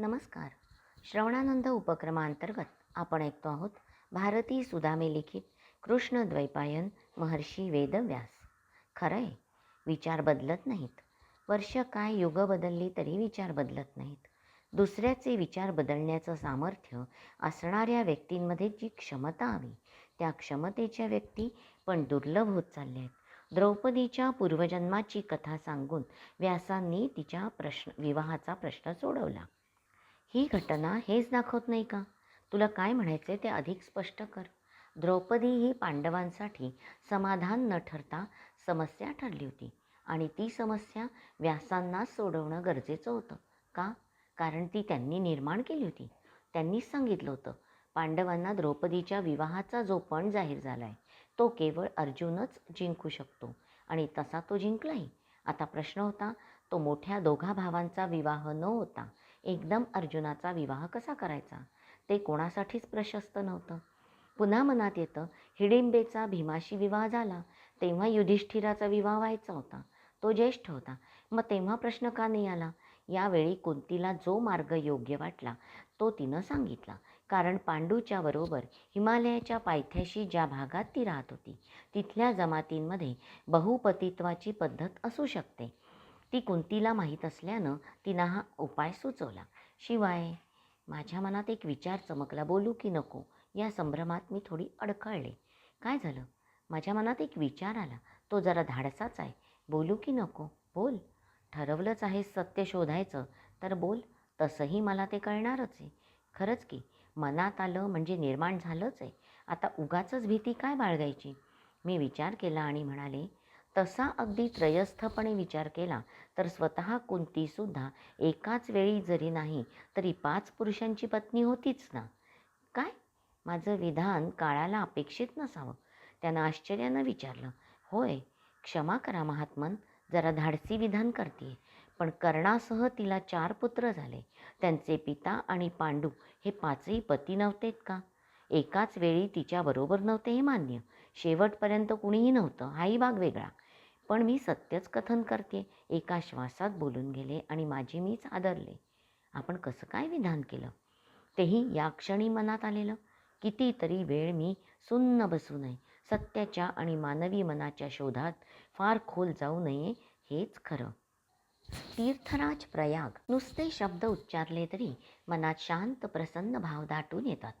नमस्कार. श्रवणानंद उपक्रमांतर्गत आपण ऐकतो आहोत भारती सुदामे लिखित कृष्ण द्वैपायन महर्षी वेदव्यास. खरंय विचार बदलत नाहीत. वर्ष काय युग बदलली तरी विचार बदलत नाहीत. दुसऱ्याचे विचार बदलण्याचं सामर्थ्य असणाऱ्या व्यक्तींमध्ये जी क्षमता हवी त्या क्षमतेच्या व्यक्ती पण दुर्लभ होत चालल्या आहेत. द्रौपदीच्या पूर्वजन्माची कथा सांगून व्यासांनी तिच्या प्रश्न विवाहाचा प्रश्न सोडवला. ही घटना हेच दाखवत नाही का? तुला काय म्हणायचे ते अधिक स्पष्ट कर. द्रौपदी ही पांडवांसाठी समाधान न ठरता समस्या ठरली होती आणि ती समस्या व्यासांना सोडवणं गरजेचं होतं. का? कारण ती त्यांनी निर्माण केली होती. त्यांनीच सांगितलं होतं पांडवांना द्रौपदीच्या विवाहाचा जो पण जाहीर झाला आहे तो केवळ अर्जुनच जिंकू शकतो आणि तसा तो जिंकलाही. आता प्रश्न होता तो मोठ्या दोघा भावांचा विवाह न होता एकदम अर्जुनाचा विवाह कसा करायचा? ते कोणासाठीच प्रशस्त नव्हतं. पुन्हा मनात येतं हिडिंबेचा भीमाशी विवाह झाला तेव्हा युधिष्ठिराचा विवाह व्हायचा होता. तो ज्येष्ठ होता. मग तेव्हा प्रश्न का नाही आला? यावेळी कुंतीला जो मार्ग योग्य वाटला तो तिनं सांगितला. कारण पांडूच्या बरोबर हिमालयाच्या पायथ्याशी ज्या भागात ती राहत होती तिथल्या जमातींमध्ये बहुपतित्वाची पद्धत असू शकते. ती कुंतीला माहीत असल्यानं तिनं हा उपाय सुचवला. शिवाय माझ्या मनात एक विचार चमकला बोलू की नको. या संभ्रमात मी थोडी अडखळले. काय झालं? माझ्या मनात एक विचार आला. तो जरा धाडसाच आहे. बोलू की नको. बोल. ठरवलंच आहे सत्य शोधायचं. तर बोल. तसंही मला ते कळणारच आहे. खरंच की मनात आलं म्हणजे निर्माण झालंच आहे. आता उगाचच भीती काय बाळगायची? मी विचार केला आणि म्हणाले तसा अगदी त्रयस्थपणे विचार केला तर स्वतः कुंतीसुद्धा एकाच वेळी जरी नाही तरी पाच पुरुषांची पत्नी होतीच ना? काय? माझं विधान काळाला अपेक्षित नसावं. त्यानं आश्चर्यानं विचारलं होय क्षमा करा महात्मन जरा धाडसी विधान करते पण कर्णासह तिला चार पुत्र झाले त्यांचे पिता आणि पांडू हे पाचही पती नव्हतेत का? एकाच वेळी तिच्याबरोबर नव्हते हे मान्य शेवटपर्यंत कुणीही नव्हतं हाही भाग वेगळा. पण मी सत्यच कथन करते. एका श्वासात बोलून गेले आणि माझी मीच आदरले. आपण कसं काय विधान केलं? तेही या क्षणी मनात आलेलं. कितीतरी वेळ मी सुन्न बसू नये. सत्याच्या आणि मानवी मनाच्या शोधात फार खोल जाऊ नये हेच खरं. तीर्थराज प्रयाग नुसते शब्द उच्चारले तरी मनात शांत प्रसन्न भाव दाटून येतात.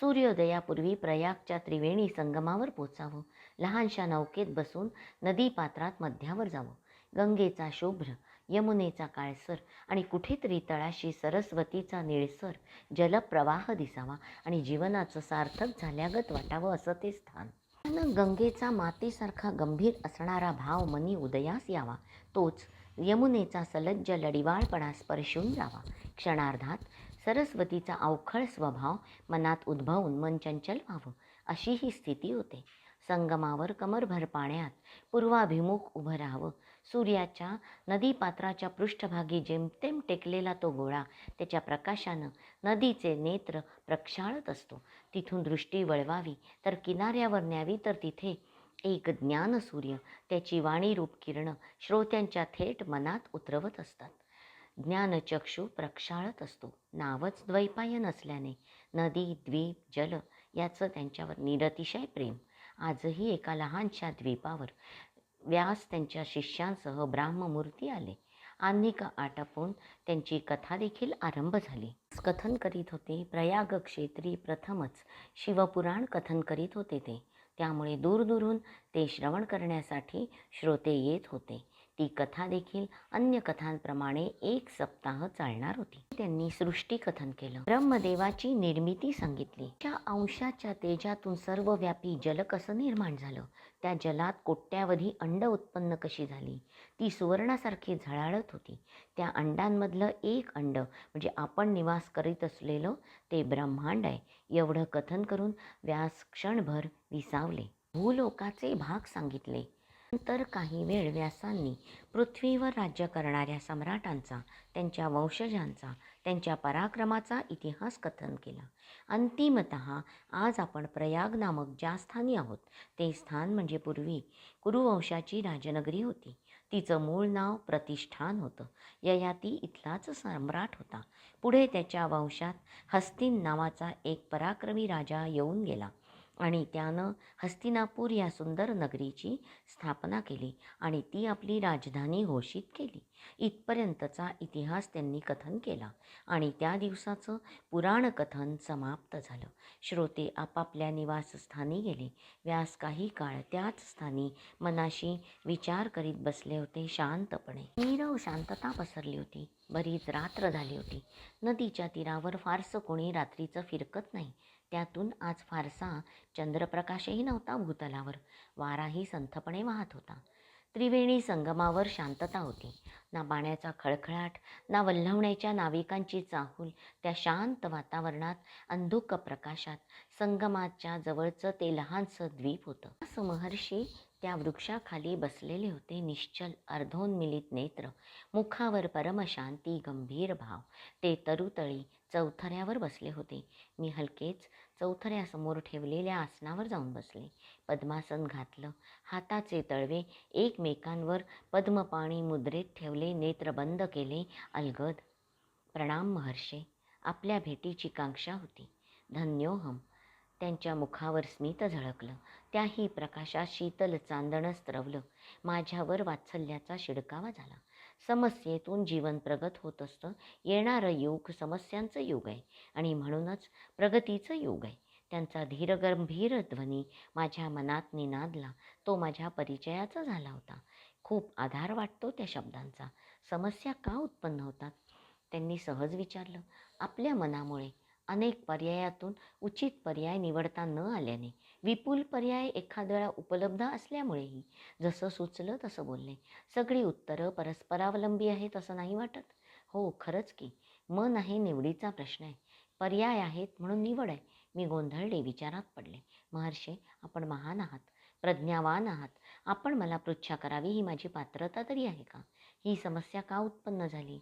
सूर्योदयापूर्वी प्रयागच्या त्रिवेणी संगमावर पोचावं. लहानशा नौकेत बसून नदीपात्रात मध्यावर जावं. गंगेचा शुभ्र यमुनेचा काळसर आणि कुठेतरी तळाशी सरस्वतीचा निळसर जलप्रवाह दिसावा आणि जीवनाचं सार्थक झाल्यागत वाटावं असं ते स्थान. गंगेचा मातेसारखा गंभीर असणारा भाव मनी उदयास यावा. तोच यमुनेचा सलज्ज लडिवाळपणा स्पर्शून जावा. क्षणार्धात सरस्वतीचा अवखळ स्वभाव मनात उद्भवून मन चंचल व्हावं अशी ही स्थिती होते. संगमावर कमरभर पाण्यात पूर्वाभिमुख उभं राहावं. सूर्याच्या नदीपात्राच्या पृष्ठभागी जेमतेम टेकलेला तो गोळा त्याच्या प्रकाशानं नदीचे नेत्र प्रक्षाळत असतो. तिथून दृष्टी वळवावी तर किनाऱ्यावर न्यावी तर तिथे एक ज्ञानसूर्य त्याची वाणीरूप किरणं श्रोत्यांच्या थेट मनात उतरवत असतात. ज्ञानचक्षू प्रक्षाळत असतो. नावच द्वैपायन असल्याने नदी द्वीप जल याचं त्यांच्यावर निरतिशय प्रेम. आजही एका लहानशा द्वीपावर व्यास त्यांच्या शिष्यांसह ब्राह्ममूर्ती आले. अनेक आटपून त्यांची कथा देखील आरंभ झाली. कथन करीत होते. प्रयाग क्षेत्री प्रथमच शिवपुराण कथन करीत होते ते. त्यामुळे दूरदूरून ते श्रवण करण्यासाठी श्रोते येत होते. ती कथा देखील अन्य कथांप्रमाणे एक सप्ताह चालणार होती. त्यांनी सृष्टीकथन केलं. ब्रह्मदेवाची निर्मिती सांगितली. त्या अंशाच्या तेजातून सर्वव्यापी जल कसं निर्माण झालं. त्या जलात कोट्यावधी अंड उत्पन्न कशी झाली? ती सुवर्णासारखी झळाळत होती. त्या अंडांमधलं एक अंड म्हणजे आपण निवास करीत असलेलं ते ब्रह्मांड आहे. एवढं कथन करून व्यास क्षणभर विसावले. भूलोकाचे भाग सांगितले. नंतर काही वेळ व्यासांनी पृथ्वीवर राज्य करणाऱ्या सम्राटांचा त्यांच्या वंशजांचा त्यांच्या पराक्रमाचा इतिहास कथन केला. अंतिमत आज आपण प्रयाग नामक ज्या स्थानी आहोत ते स्थान म्हणजे पूर्वी कुरुवंशाची राजनगरी होती. तिचं मूळ नाव प्रतिष्ठान होतं. ययाती इथलाच सम्राट होता. पुढे त्याच्या वंशात हस्तिन नावाचा एक पराक्रमी राजा येऊन गेला. आणि त्यानं हस्तिनापूर या सुंदर नगरीची स्थापना केली आणि ती आपली राजधानी घोषित केली. इथपर्यंतचा इतिहास त्यांनी कथन केला आणि त्या दिवसाचं पुराण कथन समाप्त झालं. श्रोते आपापल्या निवासस्थानी गेले. व्यास काही काळ त्याच स्थानी मनाशी विचार करीत बसले होते शांतपणे. नीरव शांतता पसरली होती. बरीच रात्र झाली होती. नदीच्या तीरावर फारसं कोणी रात्रीचं फिरकत नाही. त्यातून आज फारसा चंद्रप्रकाशही नव्हता भूतलावर. वाराही संथपणे वाहत होता. त्रिवेणी संगमावर शांतता होती. ना पाण्याचा खळखळाट ना वल्हवण्याच्या नाविकांची चाहूल त्या शांत वातावरणात अंधुक प्रकाशात संगमाच्या जवळचं ते लहानसं द्वीप होतं. असं महर्षी त्या वृक्षाखाली बसलेले होते निश्चल अर्धोन्मिलित नेत्र. मुखावर परमशांती गंभीर भाव. ते तरुतळी चौथऱ्यावर बसले होते. मी हलकेच चौथऱ्यासमोर ठेवलेल्या आसनावर जाऊन बसले. पद्मासन घातलं. हाताचे तळवे एकमेकांवर पद्मपाणी मुद्रेत ठेवले नेत्र बंद केले. अलगद. प्रणाम महर्षे. आपल्या भेटीची कांक्षा होती. धन्योहम त्यांच्या मुखावर स्मित झळकलं. त्याही प्रकाशात शीतल चांदणं स्त्रवलं माझ्यावर वात्सल्याचा शिडकावा झाला. समस्येतून जीवन प्रगत होत असतं. येणारं युग समस्यांचं युग आहे. आणि म्हणूनच प्रगतीचं युग आहे. त्यांचा धीरगंभीर ध्वनी माझ्या मनात निनादला. तो माझ्या परिचयाचा झाला होता. खूप आधार वाटतो त्या शब्दांचा. समस्या का उत्पन्न होतात? त्यांनी सहज विचारलं. आपल्या मनामुळे. अनेक पर्यायातून उचित पर्याय निवडता न आल्याने विपुल पर्याय एखाद्या वेळा उपलब्ध असल्यामुळेही जसं सुचलं तसं बोलणे. सगळी उत्तरं परस्परावलंबी आहेत असं नाही वाटत? हो खरंच की. मन आहे निवडीचा प्रश्न आहे. पर्याय आहेत म्हणून निवड आहे. मी गोंधळले विचारात पडले. महर्षे आपण महान आहात. प्रज्ञावान आहात. आपण मला पृच्छा करावी ही माझी पात्रता तरी आहे का? ही समस्या का उत्पन्न झाली?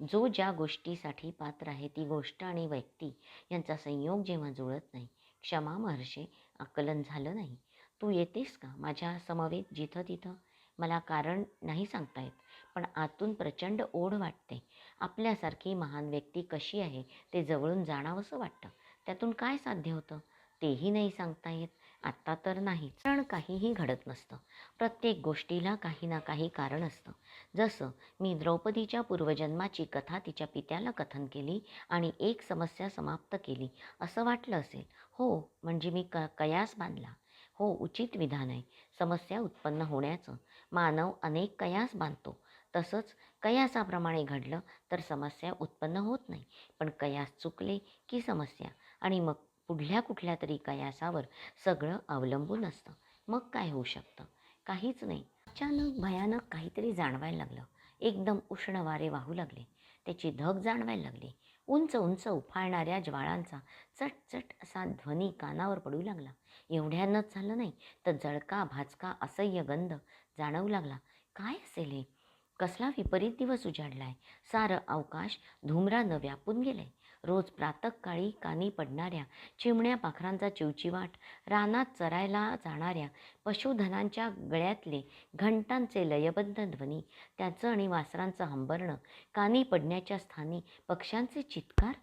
जो ज्या गोष्टीसाठी पात्र आहे ती गोष्ट आणि व्यक्ती यांचा संयोग जेव्हा जुळत नाही क्षमा महर्षे आकलन झालं नाही. तू येतेस का माझ्या समवेत जिथं तिथं? मला कारण नाही सांगता येत पण आतून प्रचंड ओढ वाटते. आपल्यासारखी महान व्यक्ती कशी आहे ते जवळून जाणावंसं वाटतं. त्यातून काय साध्य होतं? तेही नाही सांगता येत. आत्ता तर नाहीच कारण काहीही घडत नसतं. प्रत्येक गोष्टीला काही ना काही कारण असतं. जसं मी द्रौपदीच्या पूर्वजन्माची कथा तिच्या पित्याला कथन केली आणि एक समस्या समाप्त केली असं वाटलं असेल. हो म्हणजे मी क कयास बांधला. हो उचित विधान आहे. समस्या उत्पन्न होण्याचं. मानव अनेक कयास बांधतो. तसंच कयासाप्रमाणे घडलं तर समस्या उत्पन्न होत नाही. पण कयास चुकले की समस्या. आणि मग पुढल्या कुठल्या तरी कयासावर सगळं अवलंबून असतं. मग काय होऊ शकतं? काहीच नाही. अचानक भयानक काहीतरी जाणवायला लागलं. एकदम उष्ण वारे वाहू लागले. त्याची धग जाणवायला लागली. उंच उंच उफाळणाऱ्या ज्वाळांचा चटचट असा ध्वनी कानावर पडू लागला. एवढ्यानंच झालं नाही तर जळका भाचका असह्य गंध जाणवू लागला. काय असेल हे? कसला विपरीत दिवस उजाडलाय. सारं अवकाश धुमरानं व्यापून गेलंय. रोज प्रातःकाळी कानी पडणाऱ्या चिमण्या पाखरांचा चिवचिवाट रानात चरायला जाणाऱ्या पशुधनांच्या गळ्यातले घंटांचे लयबद्ध ध्वनी त्याचं आणि वासरांचं हंबरणं कानी पडण्याच्या स्थानी पक्ष्यांचे चित्कार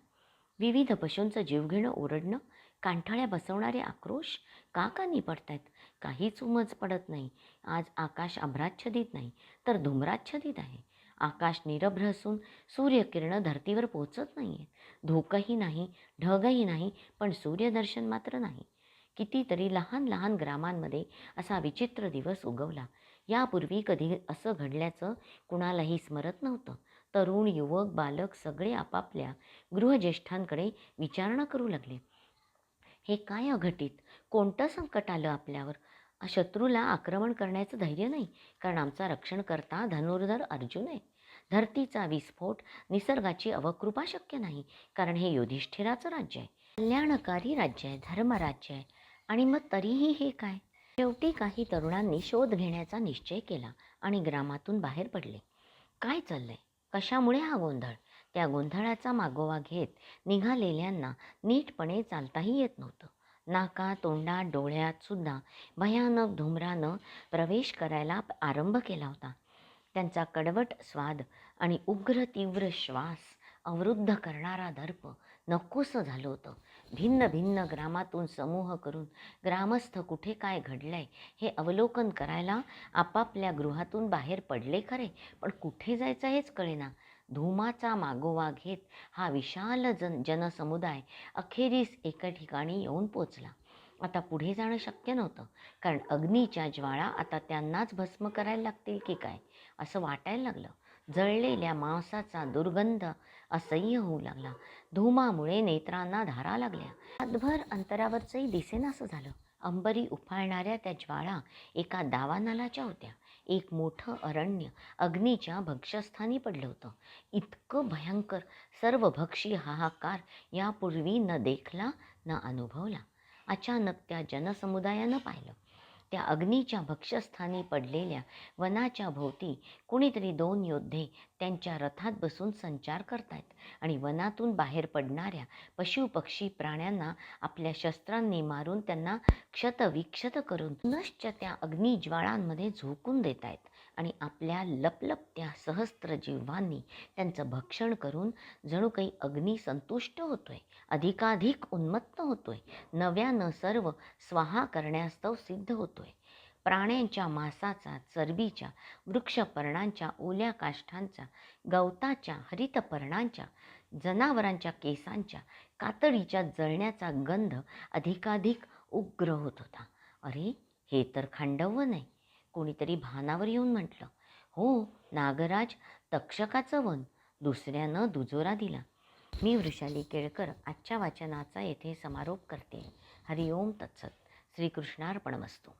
विविध पशूंचं जीवघेणं ओरडणं कांठाळ्या बसवणारे आक्रोश का कानी पडतायत? काहीच उमज पडत नाही. आज आकाश अभ्राच्छदित नाही तर धुम्राच्छदित आहे. आकाश निरभ्र असून सूर्यकिरणं धर्तीवर पोचत नाही आहेत धोकंही नाही ढगही नाही पण सूर्यदर्शन मात्र नाही. कितीतरी लहान लहान ग्रामांमध्ये असा विचित्र दिवस उगवला. यापूर्वी कधी असं घडल्याचं कुणालाही स्मरत नव्हतं. तरुण युवक बालक सगळे आपापल्या गृहज्येष्ठांकडे विचारणा करू लागले. हे काय अघटित? कोणतं संकट आलं आपल्यावर? शत्रूला आक्रमण करण्याचं धैर्य नाही कारण आमचा रक्षण करता धनुर्धर अर्जुन आहे. धरतीचा विस्फोट निसर्गाची अवकृपा शक्य नाही कारण हे युधिष्ठिराचं राज्य आहे. कल्याणकारी राज्य आहे धर्मराज्य आहे. आणि मग तरीही हे काय? शेवटी काही तरुणांनी शोध घेण्याचा निश्चय केला आणि ग्रामातून बाहेर पडले. काय चाललंय? कशामुळे हा गोंधळ? त्या गोंधळाचा मागोवा घेत निघालेल्यांना नीटपणे चालताही येत नव्हतं. नाका तोंडात डोळ्यात सुद्धा भयानक धुमरानं प्रवेश करायला आरंभ केला होता. त्यांचा कडवट स्वाद आणि उग्र तीव्र श्वास अवरुद्ध करणारा दर्प नकोसं झालं होतं. भिन्न भिन्न ग्रामातून समूह करून ग्रामस्थ कुठे काय घडलंय हे अवलोकन करायला आपापल्या गृहातून बाहेर पडले खरे पण कुठे जायचं हेच कळेना. धुमाचा मागोवा घेत हा विशाल जन जनसमुदाय अखेरीस एका ठिकाणी येऊन पोचला. आता पुढे जाणं शक्य नव्हतं कारण अग्नीच्या ज्वाळा आता त्यांनाच भस्म करायला लागतील की काय? असं वाटायला लागलं. जळलेल्या मांसाचा दुर्गंध असह्य होऊ लागला. धुमामुळे नेत्रांना धारा लागल्या. हातभर अंतरावरचंही दिसेनासं झालं. अंबरी उफाळणाऱ्या त्या ज्वाळा एका दावानालाच्या होत्या. एक मोठं अरण्य अग्नीच्या भक्ष्यस्थानी पडलं होतं. इतकं भयंकर सर्व भक्षी हाहाकार यापूर्वी न देखला न अनुभवला. अचानक त्या जनसमुदायानं पाहिलं. त्या अग्नीच्या भक्षस्थानी पडलेल्या वनाच्या भोवती कुणीतरी दोन योद्धे त्यांच्या रथात बसून संचार करतायत आणि वनातून बाहेर पडणाऱ्या पशुपक्षी प्राण्यांना आपल्या शस्त्रांनी मारून त्यांना क्षतविक्षत करून पुनश्च त्या अग्निज्वाळांमध्ये झोकून देत आहेत आणि आपल्या लपलपत्या सहस्त्र जीवांनी त्यांचं भक्षण करून जणू काही अग्नी संतुष्ट होतोय अधिकाधिक उन्मत्त होतोय नव्यानं सर्व स्वाहा करण्यास्तव सिद्ध होतोय. प्राण्यांच्या मांसाचा चरबीच्या वृक्षपर्णांच्या ओल्या काष्ठांचा गवताच्या हरितपर्णांच्या जनावरांच्या केसांच्या कातडीच्या जळण्याचा गंध अधिकाधिक उग्र होत होता. अरे हे तर खांडव नाही. कोणीतरी भानावर येऊन म्हटलं हो नागराज तक्षकाचं वन. दुसऱ्यानं दुजोरा दिला. मी वृषाली केळकर आजच्या वाचनाचा येथे समारोप करते. हरिओम तत्सत. श्रीकृष्णार्पणमस्तू.